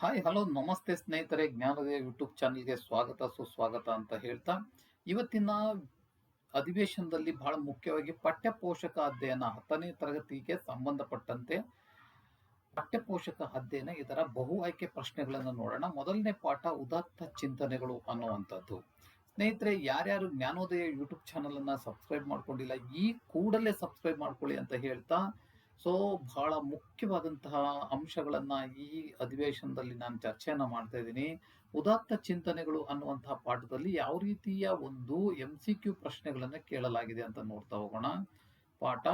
Hi, hello, ನಮಸ್ತೆ ಸ್ನೇಹಿತರೆ. ಜ್ಞಾನೋದಯ YouTube ಚಾನಲ್ಗೆ ಸ್ವಾಗತ, ಸುಸ್ವಾಗತ ಅಂತ ಹೇಳ್ತಾ, ಇವತ್ತಿನ ಅಧಿವೇಶನದಲ್ಲಿ ಬಹಳ ಮುಖ್ಯವಾಗಿ ಪಠ್ಯ ಪೋಷಕ ಅಧ್ಯಯನ ಹತ್ತನೇ ತರಗತಿಗೆ ಸಂಬಂಧಪಟ್ಟಂತೆ ಪಠ್ಯ ಪೋಷಕ ಅಧ್ಯಯನ ಇದರ ಬಹು ಆಯ್ಕೆ ಪ್ರಶ್ನೆಗಳನ್ನು ನೋಡೋಣ. ಮೊದಲನೇ ಪಾಠ, ಉದಾತ್ತ ಚಿಂತನೆಗಳು ಅನ್ನುವಂಥದ್ದು. ಸ್ನೇಹಿತರೆ, ಯಾರ್ಯಾರು ಜ್ಞಾನೋದಯ ಯೂಟ್ಯೂಬ್ ಚಾನಲನ್ನು ಸಬ್ಸ್ಕ್ರೈಬ್ ಮಾಡ್ಕೊಂಡಿಲ್ಲ, ಈ ಕೂಡಲೇ ಸಬ್ಸ್ಕ್ರೈಬ್ ಮಾಡ್ಕೊಳ್ಳಿ ಅಂತ ಹೇಳ್ತಾ ಸೊ ಬಹಳ ಮುಖ್ಯವಾದಂತಹ ಅಂಶಗಳನ್ನ ಈ ಅಧಿವೇಶನದಲ್ಲಿ ನಾನು ಚರ್ಚೆಯನ್ನ ಮಾಡ್ತಾ ಇದ್ದೀನಿ. ಉದಾತ್ತ ಚಿಂತನೆಗಳು ಅನ್ನುವಂತಹ ಪಾಠದಲ್ಲಿ ಯಾವ ರೀತಿಯ ಒಂದು ಎಂ ಸಿ ಕ್ಯೂ ಪ್ರಶ್ನೆಗಳನ್ನ ಕೇಳಲಾಗಿದೆ ಅಂತ ನೋಡ್ತಾ ಹೋಗೋಣ. ಪಾಠ,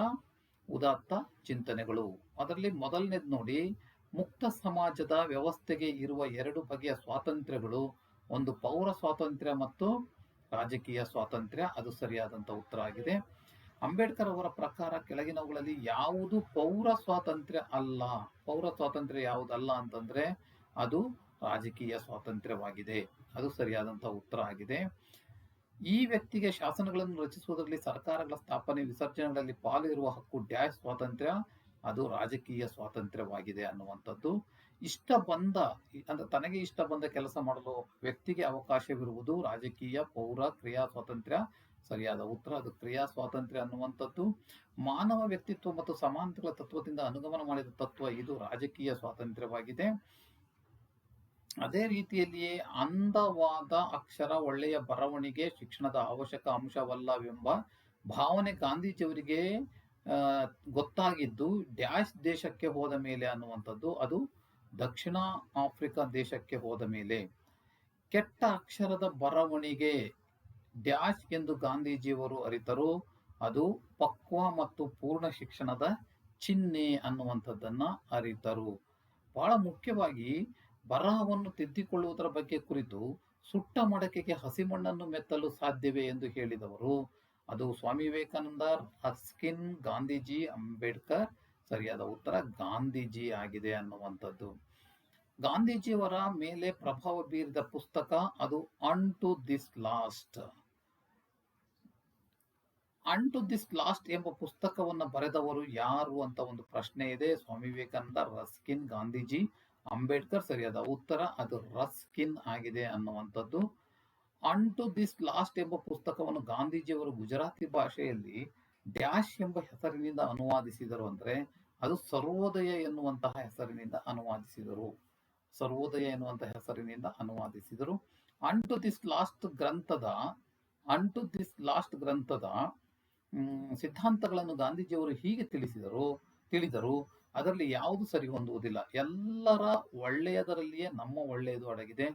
ಉದಾತ್ತ ಚಿಂತನೆಗಳು. ಅದರಲ್ಲಿ ಮೊದಲನೇದು ನೋಡಿ, ಮುಕ್ತ ಸಮಾಜದ ವ್ಯವಸ್ಥೆಗೆ ಇರುವ ಎರಡು ಬಗೆಯ ಸ್ವಾತಂತ್ರ್ಯಗಳು. ಒಂದು ಪೌರ ಸ್ವಾತಂತ್ರ್ಯ ಮತ್ತು ರಾಜಕೀಯ ಸ್ವಾತಂತ್ರ್ಯ. ಅದು ಸರಿಯಾದಂತ ಉತ್ತರ ಆಗಿದೆ. ಅಂಬೇಡ್ಕರ್ ಅವರ ಪ್ರಕಾರ ಕೆಳಗಿನವುಗಳಲ್ಲಿ ಯಾವುದು ಪೌರ ಸ್ವಾತಂತ್ರ್ಯ ಅಲ್ಲ. ಪೌರ ಸ್ವಾತಂತ್ರ್ಯ ಯಾವುದಲ್ಲ ಅಂತಂದ್ರೆ ಅದು ರಾಜಕೀಯ ಸ್ವಾತಂತ್ರ್ಯವಾಗಿದೆ. ಅದು ಸರಿಯಾದಂತಹ ಉತ್ತರ ಆಗಿದೆ. ಈ ವ್ಯಕ್ತಿಗೆ ಶಾಸನಗಳನ್ನು ರಚಿಸುವುದರಲ್ಲಿ ಸರ್ಕಾರಗಳ ಸ್ಥಾಪನೆ ವಿಸರ್ಜನೆಗಳಲ್ಲಿ ಪಾಲಿರುವ ಹಕ್ಕು ಡ್ಯಾಶ್ ಸ್ವಾತಂತ್ರ್ಯ, ಅದು ರಾಜಕೀಯ ಸ್ವಾತಂತ್ರ್ಯವಾಗಿದೆ ಅನ್ನುವಂಥದ್ದು. ಇಷ್ಟ ಬಂದ, ಅಂದ್ರೆ ತನಗೆ ಇಷ್ಟ ಬಂದ ಕೆಲಸ ಮಾಡಲು ವ್ಯಕ್ತಿಗೆ ಅವಕಾಶವಿರುವುದು ರಾಜಕೀಯ, ಪೌರ, ಕ್ರಿಯಾ ಸ್ವಾತಂತ್ರ್ಯ ಸರಿಯಾದ ಉತ್ತರ, ಅದು ಕ್ರಿಯಾ ಸ್ವಾತಂತ್ರ್ಯ ಅನ್ನುವಂಥದ್ದು. ಮಾನವ ವ್ಯಕ್ತಿತ್ವ ಮತ್ತು ಸಮಾನತೆಗಳ ತತ್ವದಿಂದ ಅನುಗಮನ ಮಾಡಿದ ತತ್ವ ಇದು ರಾಜಕೀಯ ಸ್ವಾತಂತ್ರ್ಯವಾಗಿದೆ. ಅದೇ ರೀತಿಯಲ್ಲಿಯೇ ಅಂದವಾದ ಅಕ್ಷರ ಒಳ್ಳೆಯ ಬರವಣಿಗೆ ಶಿಕ್ಷಣದ ಅವಶ್ಯಕ ಅಂಶವಲ್ಲವೆಂಬ ಭಾವನೆ ಗಾಂಧೀಜಿಯವರಿಗೆ ಗೊತ್ತಾಗಿದ್ದು, ಡ್ಯಾಶ್ ದೇಶಕ್ಕೆ ಹೋದ ಮೇಲೆ ಅನ್ನುವಂಥದ್ದು, ಅದು ದಕ್ಷಿಣ ಆಫ್ರಿಕಾ ದೇಶಕ್ಕೆ ಹೋದ ಮೇಲೆ. ಕೆಟ್ಟ ಅಕ್ಷರದ ಬರವಣಿಗೆ ಡ್ಯಾಶ್ ಎಂದು ಗಾಂಧೀಜಿಯವರು ಅರಿತರು, ಅದು ಪಕ್ವ ಮತ್ತು ಪೂರ್ಣ ಶಿಕ್ಷಣದ ಚಿಹ್ನೆ ಅನ್ನುವಂಥದ್ದನ್ನು ಅರಿತರು. ಬಹಳ ಮುಖ್ಯವಾಗಿ ಬರಹವನ್ನು ತಿದ್ದಿಕೊಳ್ಳುವುದರ ಬಗ್ಗೆ ಕುರಿತು ಸುಟ್ಟ ಮಡಕೆಗೆ ಹಸಿಮಣ್ಣನ್ನು ಮೆತ್ತಲು ಸಾಧ್ಯವೇ ಎಂದು ಹೇಳಿದವರು. ಅದು ಸ್ವಾಮಿ ವಿವೇಕಾನಂದ, ಹಸ್ಕಿನ್, ಗಾಂಧೀಜಿ, ಅಂಬೇಡ್ಕರ್, ಸರಿಯಾದ ಉತ್ತರ ಗಾಂಧೀಜಿ ಆಗಿದೆ ಅನ್ನುವಂಥದ್ದು. ಗಾಂಧೀಜಿಯವರ ಮೇಲೆ ಪ್ರಭಾವ ಬೀರಿದ ಪುಸ್ತಕ ಅದು unto this last. Unto this last ಎಂಬ ಪುಸ್ತಕವನ್ನು ಬರೆದವರು ಯಾರು ಅಂತ ಒಂದು ಪ್ರಶ್ನೆ ಇದೆ. ಸ್ವಾಮಿ ವಿವೇಕಾನಂದ ರಸ್ಕಿನ್ ಗಾಂಧೀಜಿ. ಅಂಬೇಡ್ಕರ್ ಸರಿಯಾದ ಉತ್ತರ, ಅದು ರಸ್ಕಿನ್ ಆಗಿದೆ ಅನ್ನುವಂಥದ್ದು. ಅಂಟು ದಿಸ್ ಲಾಸ್ಟ್ ಎಂಬ ಪುಸ್ತಕವನ್ನು ಗಾಂಧೀಜಿಯವರು ಗುಜರಾತಿ ಭಾಷೆಯಲ್ಲಿ ಡ್ಯಾಶ್ ಎಂಬ ಹೆಸರಿನಿಂದ ಅನುವಾದಿಸಿದರು ಅಂದ್ರೆ ಅದು ಸರ್ವೋದಯ ಎನ್ನುವಂತಹ ಹೆಸರಿನಿಂದ ಅನುವಾದಿಸಿದರು. ಸರ್ವೋದಯ ಎನ್ನುವಂತಹ ಹೆಸರಿನಿಂದ ಅನುವಾದಿಸಿದರು. ಅಂಟು ದಿಸ್ ಲಾಸ್ಟ್ ಗ್ರಂಥದ ಅಂಟು ದಿಸ್ ಲಾಸ್ಟ್ ಗ್ರಂಥದ ಸಿದ್ಧಾಂತಗಳನ್ನು ಗಾಂಧೀಜಿಯವರು ಹೀಗೆ ತಿಳಿಸಿದರು, ತಿಳಿದರು, ಅದರಲ್ಲಿ ಯಾವುದು ಸರಿ ಹೊಂದುವುದಿಲ್ಲ. ಎಲ್ಲರ ಒಳ್ಳೆಯದರಲ್ಲಿಯೇ ನಮ್ಮ ಒಳ್ಳೆಯದು ಅಡಗಿದೆ.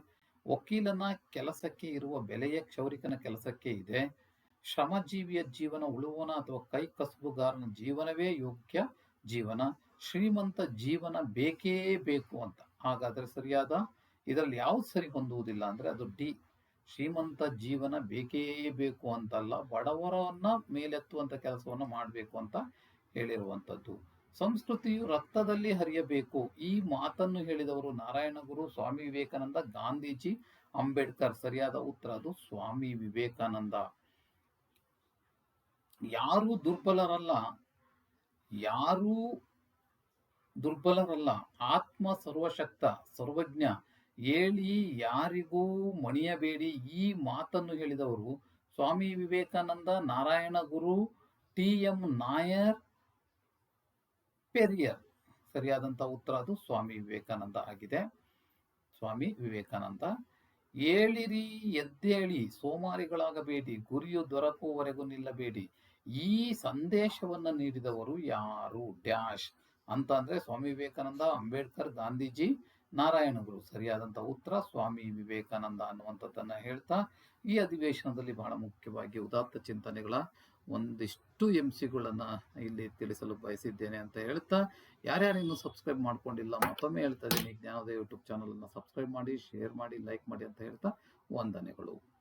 ವಕೀಲನ ಕೆಲಸಕ್ಕೆ ಇರುವ ಬೆಲೆಯ ಕ್ಷೌರಿಕನ ಕೆಲಸಕ್ಕೆ ಇದೆ. ಶ್ರಮಜೀವಿಯ ಜೀವನ ಉಳುವನ ಅಥವಾ ಕೈ ಕಸುಬುಗಾರನ ಜೀವನವೇ ಯೋಗ್ಯ ಜೀವನ. ಶ್ರೀಮಂತ ಜೀವನ ಬೇಕೇ ಬೇಕು ಅಂತ. ಹಾಗಾದರೆ ಸರಿಯಾದ, ಇದರಲ್ಲಿ ಯಾವ್ದು ಸರಿ ಹೊಂದುವುದಿಲ್ಲ ಅಂದ್ರೆ ಅದು ಡಿ. ಶ್ರೀಮಂತ ಜೀವನ ಬೇಕೇ ಬೇಕು ಅಂತಲ್ಲ, ಬಡವರನ್ನ ಮೇಲೆತ್ತುವಂತ ಕೆಲಸವನ್ನ ಮಾಡಬೇಕು ಅಂತ ಹೇಳಿರುವಂತದ್ದು. ಸಂಸ್ಕೃತಿಯು ರಕ್ತದಲ್ಲಿ ಹರಿಯಬೇಕು. ಈ ಮಾತನ್ನು ಹೇಳಿದವರು ನಾರಾಯಣ ಗುರು, ಸ್ವಾಮಿ ವಿವೇಕಾನಂದ, ಗಾಂಧೀಜಿ, ಅಂಬೇಡ್ಕರ್. ಸರಿಯಾದ ಉತ್ತರ ಅದು, ಸ್ವಾಮಿ ವಿವೇಕಾನಂದ. ಯಾರು ದುರ್ಬಲರಲ್ಲ, ಯಾರೂ ದುರ್ಬಲರಲ್ಲ. ಆತ್ಮ ಸರ್ವಶಕ್ತ, ಸರ್ವಜ್ಞ. ಹೇಳಿ ಯಾರಿಗೂ ಮಣಿಯಬೇಡಿ. ಈ ಮಾತನ್ನು ಹೇಳಿದವರು ಸ್ವಾಮಿ ವಿವೇಕಾನಂದ ನಾರಾಯಣ ಗುರು ಟಿ ಎಂ ನಾಯರ್ ಪೆರಿಯರ್. ಸರಿಯಾದಂಥ ಉತ್ತರ ಅದು ಸ್ವಾಮಿ ವಿವೇಕಾನಂದ ಆಗಿದೆ. ಸ್ವಾಮಿ ವಿವೇಕಾನಂದ, ಏಳಿರಿ, ಎದ್ದೇಳಿ, ಸೋಮಾರಿಗಳಾಗಬೇಡಿ, ಗುರಿಯು ದೊರಕುವವರೆಗೂ ನಿಲ್ಲಬೇಡಿ. ಈ ಸಂದೇಶವನ್ನ ನೀಡಿದವರು ಯಾರು? ಡ್ಯಾಶ್. ಅಂತ ಅಂದ್ರೆ ಸ್ವಾಮಿ ವಿವೇಕಾನಂದ, ಅಂಬೇಡ್ಕರ್, ಗಾಂಧೀಜಿ ನಾರಾಯಣಗುರು ಸರಿಯಾದಂಥ ಉತ್ತರ, ಸ್ವಾಮಿ ವಿವೇಕಾನಂದ ಅನ್ನುವಂಥದ್ದನ್ನು ಹೇಳ್ತಾ ಈ ಅಧಿವೇಶನದಲ್ಲಿ ಬಹಳ ಮುಖ್ಯವಾಗಿ ಉದಾತ್ತ ಚಿಂತನೆಗಳ ಒಂದಿಷ್ಟು ಎಂ ಸಿಗಳನ್ನು ಇಲ್ಲಿ ತಿಳಿಸಲು ಬಯಸಿದ್ದೇನೆ ಅಂತ ಹೇಳ್ತಾ, ಯಾರ್ಯಾರು ಇನ್ನೂ ಸಬ್ಸ್ಕ್ರೈಬ್ ಮಾಡ್ಕೊಂಡಿಲ್ಲ, ಮತ್ತೊಮ್ಮೆ ಹೇಳ್ತಾ ಇದ್ದೀನಿ, ಜ್ಞಾನೋದಯ ಯೂಟ್ಯೂಬ್ ಚಾನಲನ್ನು ಸಬ್ಸ್ಕ್ರೈಬ್ ಮಾಡಿ, ಶೇರ್ ಮಾಡಿ, ಲೈಕ್ ಮಾಡಿ ಅಂತ ಹೇಳ್ತಾ, ವಂದನೆಗಳು.